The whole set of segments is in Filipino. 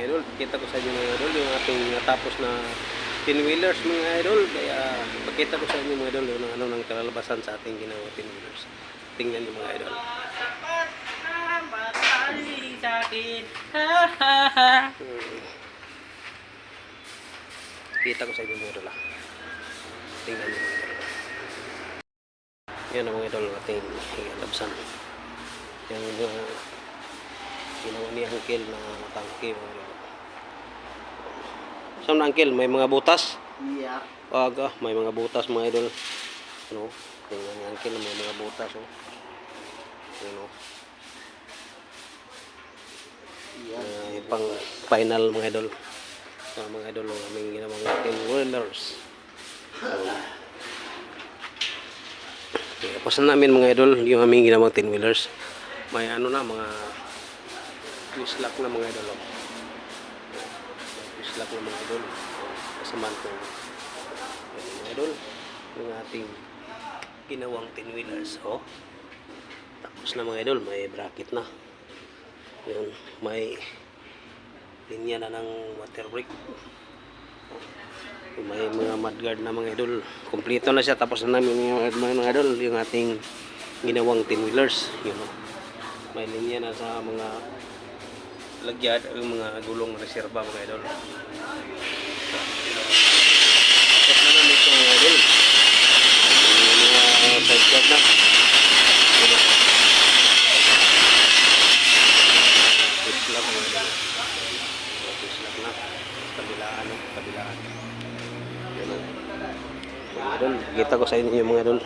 mga idol. Kita ko sa inyo mga idol yung ating natapos na pinwheelers mga idol. Kaya pakita ko sa inyo mga idol yung ano nang kalalabasan sa ating ginawa pinwheelers. Tingnan niyo mga idol. Hmm. Kita ko sa inyo mga idol ah. Tingnan niyo mga idol. Yan ang mga idol ating kalalabasan. Yung mga ginawa ni Uncle na tangke mga Saan na Uncle? May mga butas? Yeah. Aga, may mga butas mga idol. Ano? Tingnan ni Uncle may mga butas oh. Ano? Uh, pang final mga idol. Uh, mga idol ang aming ginawang team rollers. Okay, tapos na namin mga idol yung aming ginawang 10 wheelers. May ano na mga twist lock na mga idol. Oh. Lock na mga idol. Kasamaan ko. Mga idol. Yung ating ginawang 10 wheelers. Oh. Tapos na mga idol, may bracket na. Yun, may linya na ng water brake. May mga mudguard na mga idol. Kompleto na siya. Tapos na namin yung mga idol, yung ating ginawang 10 wheelers. Yun, oh. May linya na sa mga lagyan, yung mga gulong reserva mga idol. Tapos na namin ito idol. Yung mga na. Oh. Idol. Fish lang na. Kabilaan, kabilaan. Yan o. Mga idol, kita ko sa inyo mga idol.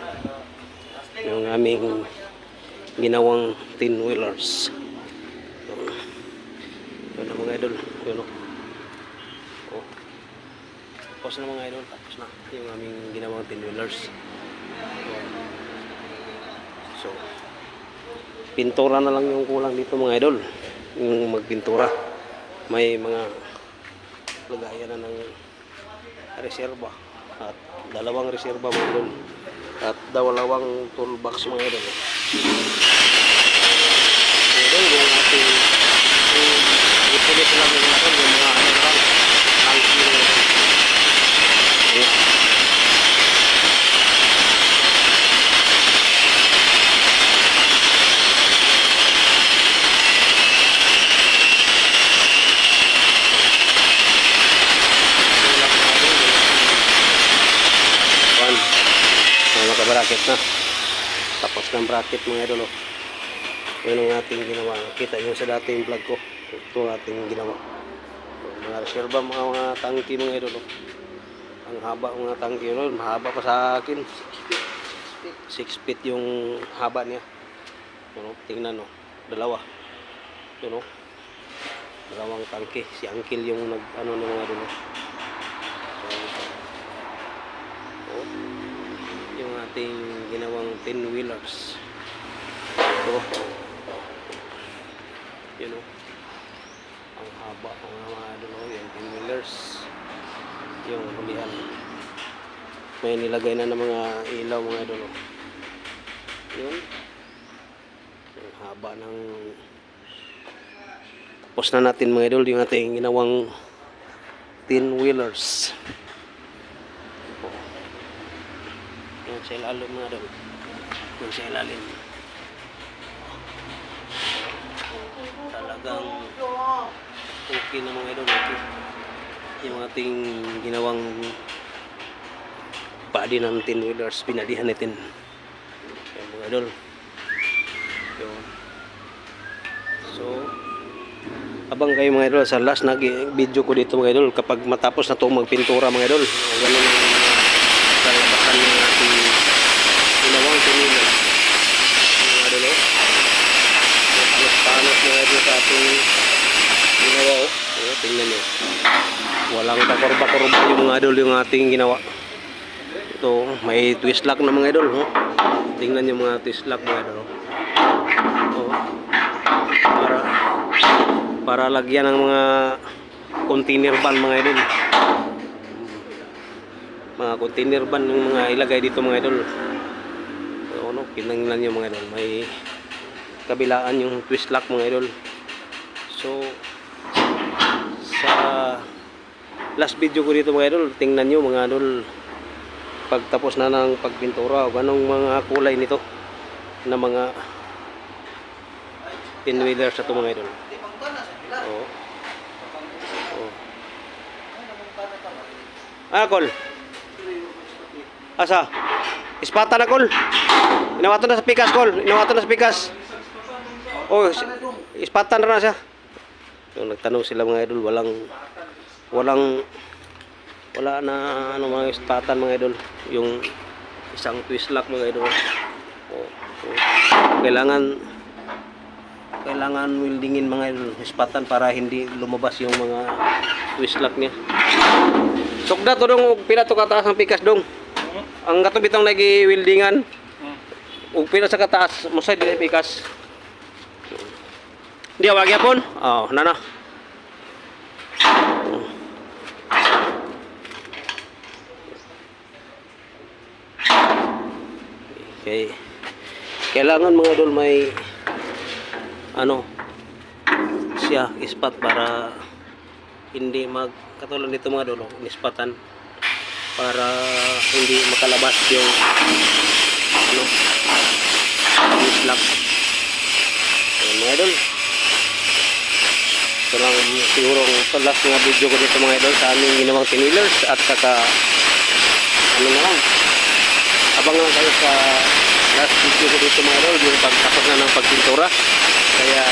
Yung aming ginawang tin wheelers. Mga idol. Yun o. Oh. Tapos na mga idol. Tapos na yung aming ginawang tin wheelers. So, pintura na lang yung kulang dito mga idol yung magpintura may mga lagayan na ng reserba at dalawang reserba mga idol at dalawang toolbox mga idol Mga idol yung ating yung ipulit lang yung natin yung mga ano lang tanki mga idol Ayan. One. Mga naka-bracket na. Tapos ng bracket mga idol. oh. Yun ang ating ginawa. Kita nyo sa dating vlog ko. Ito ang ating ginawa. Mga reserva, mga, mga tangki mga idol. oh. Ang haba mga tangki. Yun, mahaba pa sa akin. 6 feet yung haba niya. Yun, oh. tingnan no. Dalawa. Yun, oh. Dalawang tangki. Si Uncle yung nag ano ng mga idol. oh. Oh, yung ating ginawang 10 wheelers. Ito. Yun o ang haba ang mga ano no, yung 10 wheelers. Yung hulihan may nilagay na ng mga ilaw mga idol o. yun. Ang haba ng tapos na natin mga idol yung ating ginawang 10 wheelers Yan sa ilalim mga idol. Yan sa ilalim. Talagang okay na mga idol. Okay. Yung ating ginawang body ng 10 wheelers, pinadihan natin. Yan mga idol. Yun. So, abang kayo mga idol sa last na video ko dito mga idol kapag matapos na to magpintura mga idol. Ganun kalabasan ng ating ginawang pinili. Mga oh. Panos mga idol sa ating ginawa oh. Oh, tingnan nyo. Walang kakurba-kurba yung mga idol yung ating ginawa. Ito, may twist lock na mga idol. Oh. Tingnan nyo mga twist lock mga idol. Oh. Oh. Para para lagyan ng mga container van mga idol mga container van yung mga ilagay dito mga idol. So, ano, kinanglan yung mga idol. May kabilaan yung twist lock mga idol. So last video ko dito mga idol tingnan nyo mga idol pagtapos na ng pagpintura o anong mga kulay nito na mga pinwheelers sa ito mga idol. Oo oo ah kol asa? Ispata na kol inawato na sa pikas kol inawato na sa pikas. Oh is- ispata na na siya. Yung nagtanong sila mga idol walang walang wala na ano mga ispatan mga idol. Yung isang twist lock mga idol. Oh, oh. kailangan kailangan wieldingin mga idol ispatan para hindi lumabas yung mga twist lock niya. Sukda to dong pila to kataas ang pikas dong ang gato bitong lagi wieldingan ug pila sa kataas mo sa dili pikas. Di awag yapon oh nana Okay. Kailangan mga idol may ano siya ispat para hindi mag katulad nito mga idol oh, inispatan para hindi makalabas yung ano yung slack. Ayan, mga idol. Ito lang siguro ang last nga video ko dito mga idol sa aming ginawang tinilers at saka ano na lang abangan kayo sa last video ko dito mga idol yung pagtapos na ng pagpintura kaya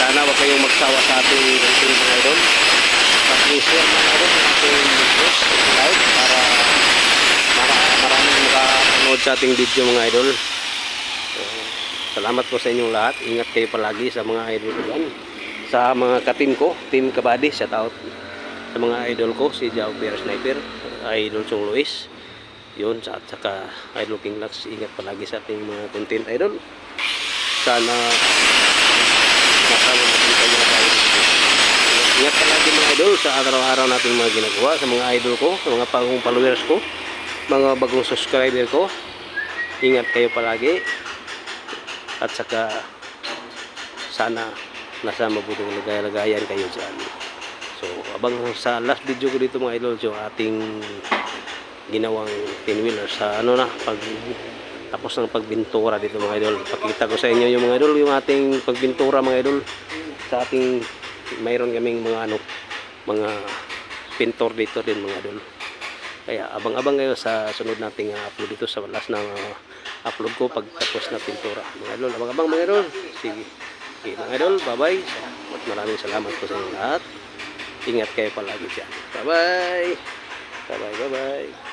sana wag kayong magsawa sa ating mga idol pag-share mga idol ng ating videos live para mara maraming makapanood sa ating video mga idol. So, salamat po sa inyong lahat. Ingat kayo palagi sa mga idol ko dyan. Sa mga ka-team ko team kabady shout out sa mga idol ko si Jao Pierre Sniper idol Chong Luis. Yun at saka idol King Lux. Ingat palagi sa ating mga content idol. Sana masama natin kayo na tayo ingat palagi mga idol sa araw-araw natin mga ginagawa sa mga idol ko sa mga bagong followers ko mga bagong subscriber ko. Ingat kayo palagi. At saka sana nasa mabuting lagay-lagayan kayo dyan. So abang sa last video ko dito mga idol yung ating ginawang pinwheeler sa ano na pag tapos ng pagbintura dito mga idol. Pakita ko sa inyo yung mga idol yung ating pagbintura mga idol sa ating mayroon kaming mga ano mga pintor dito din mga idol. Kaya abang-abang kayo sa sunod nating uh, upload dito sa last ng uh, upload ko pag tapos na pintura. Mga idol abang-abang mga idol. Sige. Okay, mga idol bye bye at maraming salamat po sa inyo lahat. Ingat kayo palagi dyan. Bye bye bye bye bye bye